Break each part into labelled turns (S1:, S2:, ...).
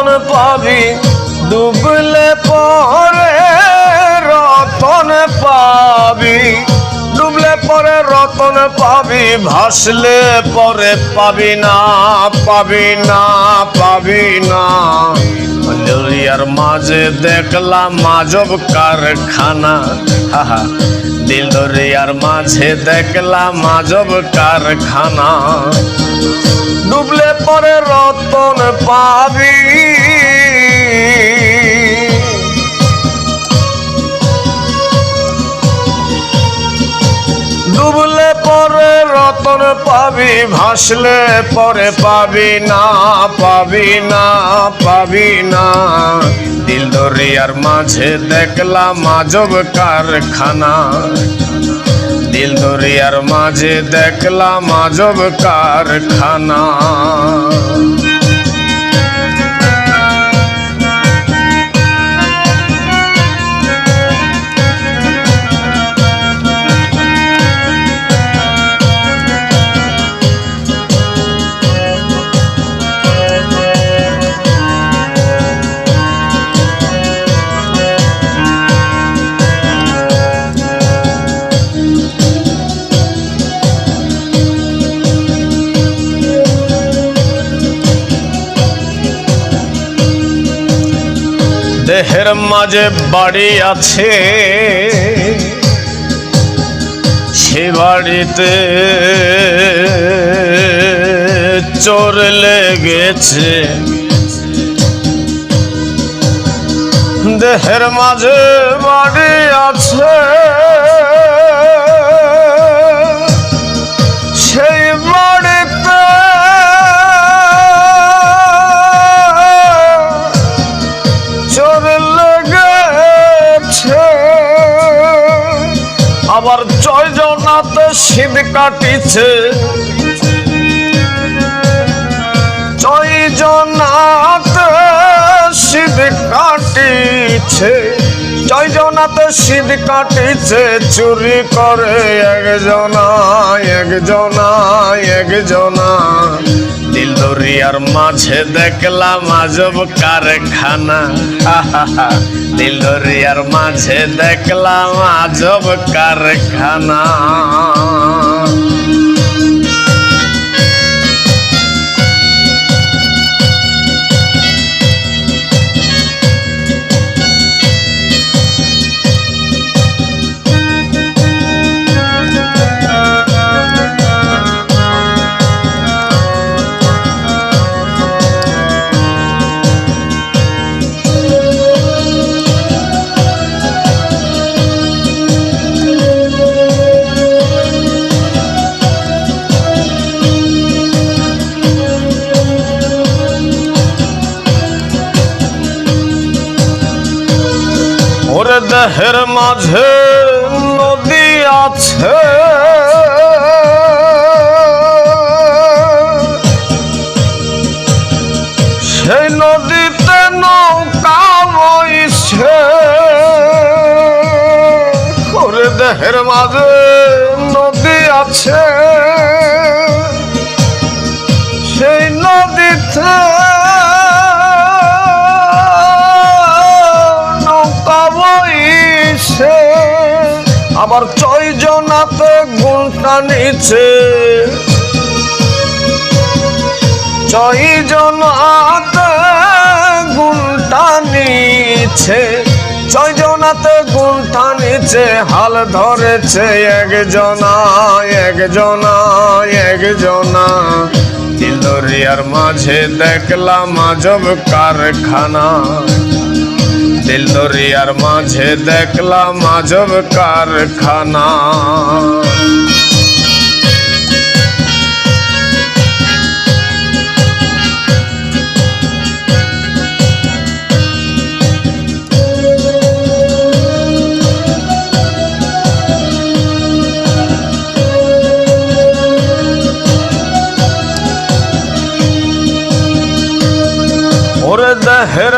S1: রতন পাবি, ডুবলে পরে রতন পাবি। ডুবলে পরে রতন পাবি, ভাসলে পরে পাবি না পাবি না পাবি না। মাঝে দেখলাম মাজব কারখানা। দিল দরিয়ার মাঝে দেখলাম মাজব কারখানা। ডুবলে পরে রতন পাবি। ডুবলে পরে রতন পাবি, ভাসলে পরে পাবি না পাবি না পাবি না। দিল দরিয়ার মাঝে দেখলাম মাজব কারখানা। দিল দরিয়ার মাঝে দেখলাম মাজব কারখানা। দেহের মাঝে বাড়ি আছে। সে বাড়িতে চোর লেগেছে। দেহের মাঝে বাড়ি আছে। কাটিছে। জয় জনাতে শীত কাটিছে, চুরি করে একজনা একজনা একজনা। দিল দরিয়ার মাঝে দেখলাম আজব কারখানা। দিল দরিয়ার মাঝে দেখলাম আজব কারখানা। দেহের মাঝে নদী আছে। সেই নদীতে নৌকা বইছে। দেহের মাঝে নদী আছে। আবার ছয় জনাতে গুলটা নিচে ছয় জনাতে গুলটা নিচে ছয় জনাতে গুলটা নিচে হাল ধরেছে একজনা একজনা একজনা। মাঝে দেখলাম আজব কারখানা। দিল দরিয়ার মাঝে দেখলাম আজব কারখানা। ওরে দেহের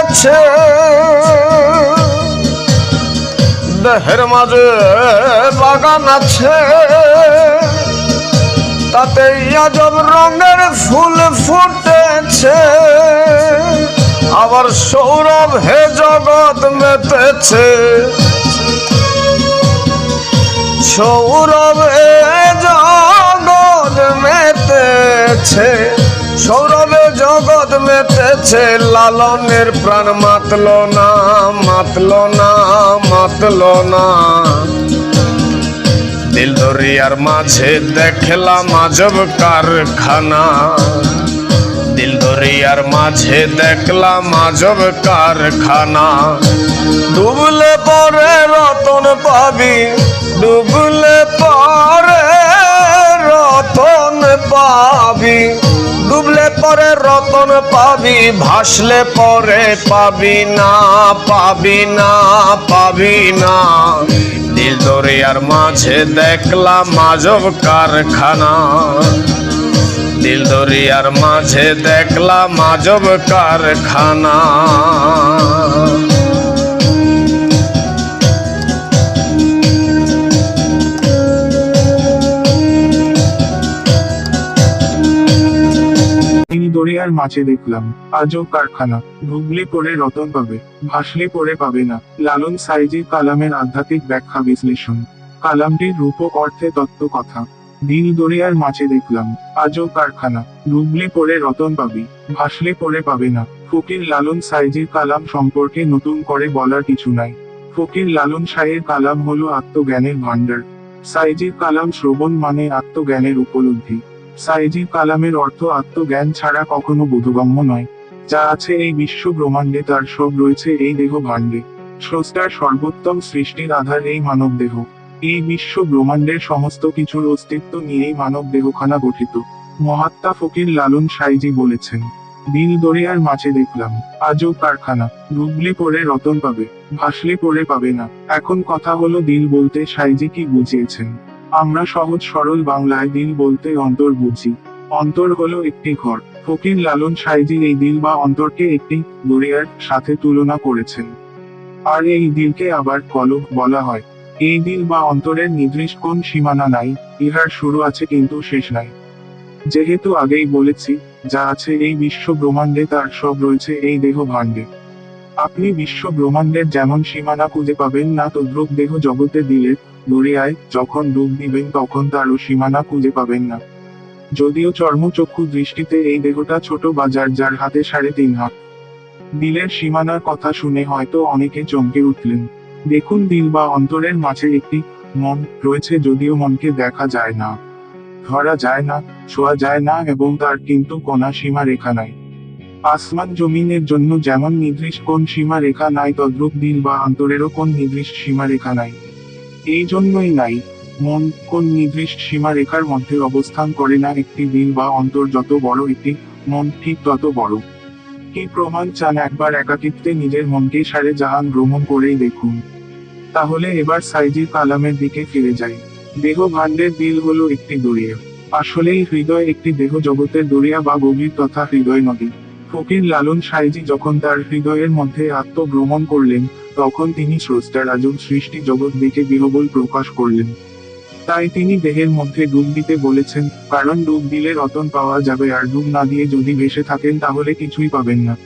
S1: আছে দেহের মাঝে বাগান আছে। তাতে আজব রঙের ফুল ফুটেছে। আবার সৌরভ হে জগৎ মেতেছে। সৌরভ এ জগৎ মেতেছে। মেতেছে লালনের প্রাণ, মাতল না মাতল না মাতল না। দিল দরিয়ার মাঝে দেখলাম আজব কারখানা। দিল দরিয়ার মাঝে দেখলাম আজব কারখানা। পাবি, ভাসলে পরে পাবি না পাবি না পাবি না। দিল দরিয়ার মাঝে দেখলাম মাজব কারখানা। দিল দরিয়ার মাঝে দেখলাম মাজব কারখানা।
S2: দরিয়ার মাঝে দেখলাম আজব কারখানা ডুবলে পরে রতন পাবে, ভাসলে পরে পাবে না, লালন সাইজি কালামের আধ্যাত্মিক ব্যাখ্যা বিশ্লেষণ, কালামটির রূপক অর্থে তত্ত্ব কথা নীল দরিয়ার মাঝে দেখলাম আজব কারখানা ডুবলে পরে রতন পাবি, ভাসলে পরে পাবে না, ফকির লালন সাইজির কালাম সম্পর্কে নতুন করে বলার কিছু নাই, ফকির লালন সাহের কালাম হলো আত্মজ্ঞানের ভাণ্ডার, সাইজির কালাম শ্রবণ মানে আত্মজ্ঞানের উপলব্ধি। সাইজি কালামের অর্থ আত্মজ্ঞান ছাড়া কখনো বোধগম্য নয়। যা আছে এই বিশ্ব ব্রহ্মাণ্ডে, তার সব রয়েছে এই দেহ ভাণ্ডে। স্রষ্টার সর্বোত্তম সৃষ্টির আধার এই মানব দেহ। এই বিশ্ব ব্রহ্মাণ্ডের সমস্ত কিছুর অস্তিত্ব নিয়েই মানব দেহখানা গঠিত। মহাত্মা ফকির লালন সাইজি বলেছেন, দিল দরিয়ার মাঝে দেখলাম, আজও কারখানা। ডুবলে পরে রতন পাবে, ভাসলে পরে পাবে না। এখন কথা হলো দিল বলতে সাইজি কি বুঝিয়েছেন? আমরা সহজ সরল বাংলায় দিল বলতে অন্তর বুঝি। অন্তর হলো একটি ঘর। ফকির লালন সাইজি এই দিল বা অন্তরকে একটি দরিয়ার সাথে তুলনা করেছেন। আর এই দিলকে আবার কলব বলা হয়। এই দিল বা অন্তরের নির্দিষ্ট কোন সীমানা নাই, ইহার শুরু আছে কিন্তু শেষ নাই। যেহেতু আগেই বলেছি, যা আছে এই বিশ্ব ব্রহ্মাণ্ডে তার সব রয়েছে এই দেহ ভাণ্ডে। আপনি বিশ্ব ব্রহ্মাণ্ডের যেমন সীমানা খুঁজে পাবেন না তদ্রুপ দেহ জগতে দিলে দরিয়ায় যখন ডুব দিবেন তখন তারও সীমানা খুঁজে পাবেন না। যদিও চর্মচক্ষু দৃষ্টিতে এই দেহটা ছোট বাজার যার হাতে সাড়ে তিন হাত। দিলের সীমানার কথা শুনে হয়তো অনেকে চমকে উঠলেন। দেখুন দিল বা অন্তরের মাঝে একটি মন রয়েছে যদিও মনকে দেখা যায় না। ধরা যায় না, ছোঁয়া যায় না এবং তার কিন্তু কোনা সীমা রেখা নাই। আসমান জমিনের জন্য যেমন নির্দিষ্ট কোন সীমা রেখা নাই, তদ্রুপ দিল বা অন্তরেরও কোন নির্দিষ্ট সীমা রেখা নাই। এই জন্যই নাই, মন কোন নির্দিষ্ট সীমা রেখার মধ্যে অবস্থান করে না একটি দিল বা অন্তর যত বড় একটি, মন ঠিক তত বড়। কি প্রমাণ চান একবার একাকিত্বে নিজের মনকে সারে জাহান ভ্রমণ করেই দেখুন। তাহলে এবার সাইজির কালামের দিকে ফিরে যাই। দেহ ভাণ্ডের দিল হলো একটি দরিয়া। আসলেই হৃদয় একটি দেহ জগতের দরিয়া বা গভীর তথা হৃদয় নদী। ফকির লালন সাইজি যখন তার হৃদয়ের মধ্যে আত্মভ্রমণ করলেন তখন তিনি স্রষ্টার আজব সৃষ্টি জগৎ দেখে বিহবল প্রকাশ করলেন। তাই তিনি দেহের মধ্যে ডুব দিতে বলেছেন, কারণ ডুব দিলে রতন পাওয়া যাবে আর ডুব না দিয়ে যদি ভেসে থাকেন তাহলে কিছুই পাবেন না।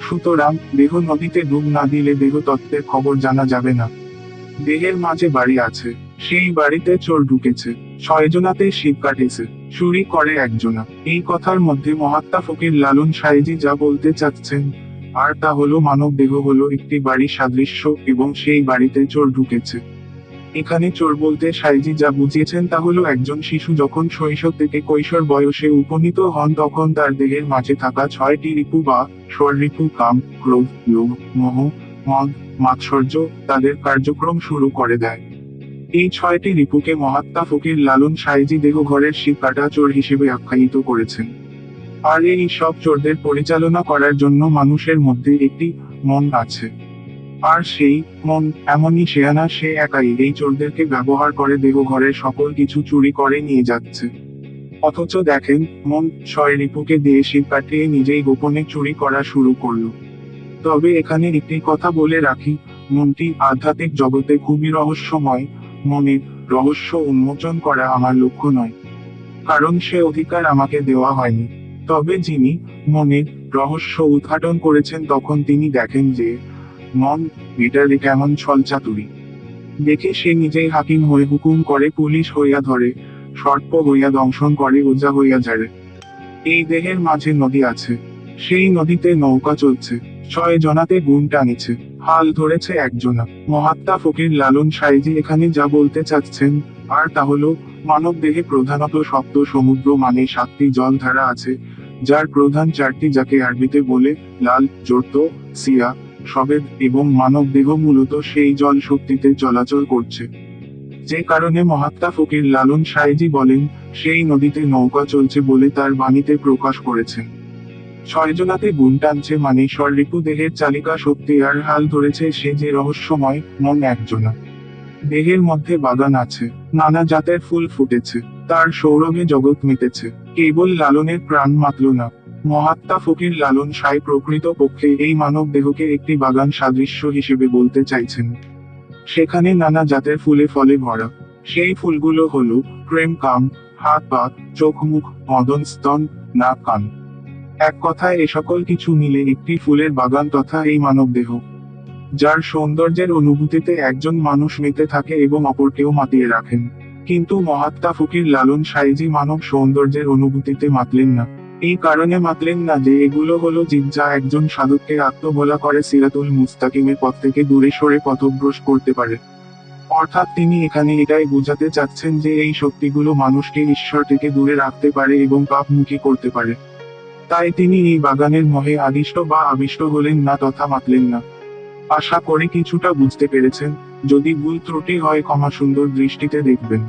S2: সুতরাং দেহ নদীতে ডুব না দিলে দেহ তত্ত্বের খবর জানা যাবে না। দেহের মাঝে বাড়ি আছে, সেই বাড়িতে চোর ঢুকেছে ছয়জনাতে শীত কাটেছে, চুরি করে একজনা। এই কথার মধ্যে মহাত্মা ফকির লালন সাইজি যা বলতে চাচ্ছেন আর তা হলো মানব দেহ হলো একটি বাড়ি সাদৃশ্য এবং সেই বাড়িতে চোর ঢুকেছে। এখানে চোর বলতে সাইজি যা বুঝিয়েছেন তা হলো একজন শিশু যখন শৈশব থেকে কৈশোর বয়সে উপনীত হন তখন তার দেহের মাঝে থাকা ছয়টি রিপু বা স্বর রিপু কাম, ক্রোধ, লোভ, মোহ, মদ, মাৎসর্য তাদের কার্যক্রম শুরু করে দেয়। এই ছয়টি রিপুকে মহাত্মা ফকির লালন সাইজি দেহ ঘরের শিব কাটা চোর হিসেবে আখ্যায়িত করেছেন। আর এই সব চোরদের পরিচালনা করার জন্য মানুষের মধ্যে একটি মন আছে। আর সেই মন, এমনই শেয়ানা সে একাই এই চোরদেরকে ব্যবহার করে দেহ ঘরের সকল কিছু চুরি করে নিয়ে যাচ্ছে। অথচ দেখেন, মন ছয় রিপুকে দিয়ে শিব কাটিয়ে নিজেই গোপনে চুরি করা শুরু করল। তবে এখানে একটি কথা বলে রাখি, মনটি আধ্যাত্মিক জগতে খুবই রহস্যময়, মনের রহস্য উন্মোচন করা আমার লক্ষ্য নয়। কারণ সে অধিকার আমাকে দেওয়া হয়নি। তবে যিনি মনের রহস্য উদ্ঘাটন করেছেন তখন তিনি দেখেন যে মন ভিটারে কেমন ছলচাতুরি। দেখে সে নিজেই হাকিম হয়ে হুকুম করে, পুলিশ হইয়া ধরে, সর্প হইয়া দংশন করে ওজা হইয়া যারে এই দেহের মাঝে নদী আছে। সেই নদীতে নৌকা চলছে। ছয় জনাতে গুণ টানিছে। হাল ধরেছে একজনা। মহাত্মা ফকির লালন সাইজি এখানে যা বলতে চাচ্ছেন, আর তা হলো মানব দেহে প্রধানত সপ্ত সমুদ্র মানে সাতটি জলধারা আছে যার প্রধান চারটি যাকে আরবিতে বলে লাল জোর্ত সিয়া, সবেদ এবং মানব দেহ মূলত সেই জল শক্তিতে চলাচল করছে। যে কারণে মহাত্মা ফকির লালন সাইজি বলেন, সেই নদীতে নৌকা চলছে বলে তার বাণীতে প্রকাশ করেছেন। ছয়জনাতে গুণ টানছে মানে স্বররিপু দেহের চালিকা শক্তি আর হাল ধরেছে সে যে রহস্যময়, মন একজনা। দেহের মধ্যে বাগান আছে, নানা জাতের ফুল ফুটেছে, তার সৌরভে জগৎ মিটেছে কেবল লালনের প্রাণ মাতল না। মহাত্মা ফকির লালন সাই প্রকৃত পক্ষে এই মানব দেহকে একটি বাগান সাদৃশ্য হিসেবে বলতে চাইছেন। সেখানে নানা জাতের ফুলে ফলে ভরা। সেই ফুলগুলো হল প্রেম কাম, হাত পা, চোখ মুখ মদন স্তন, নাক, কান। এক কথায় এ সকল কিছু মিলে একটি ফুলের বাগান তথা এই মানব দেহ। যার সৌন্দর্যের অনুভূতিতে একজন মানুষ মেতে থাকে এবং অপরকেও মাতিয়ে রাখেন। কিন্তু মহাত্মা ফকির লালন সাইজি মানব সৌন্দর্যের অনুভূতিতে মাতলেন না। এই কারণে মাতলেন না যে এগুলো হলো জীব যা একজন সাধককে আত্মবলা করে সিরাতুল মুস্তাকিমের পথ থেকে দূরে সরে পথভ্রষ্ট করতে পারে। অর্থাৎ তিনি এখানে এটাই বোঝাতে চাচ্ছেন যে এই শক্তিগুলো মানুষকে ঈশ্বর থেকে দূরে রাখতে পারে এবং পাপমুখী করতে পারে। তাই তিনি এই বাগানের মহে আদিষ্ট বা আবিষ্ট হলেন না তথা মাতলেন না। আশা করে কিছুটা বুঝতে পেরেছেন। যদি ভুল ত্রুটি হয় ক্ষমা সুন্দর দৃষ্টিতে দেখবেন।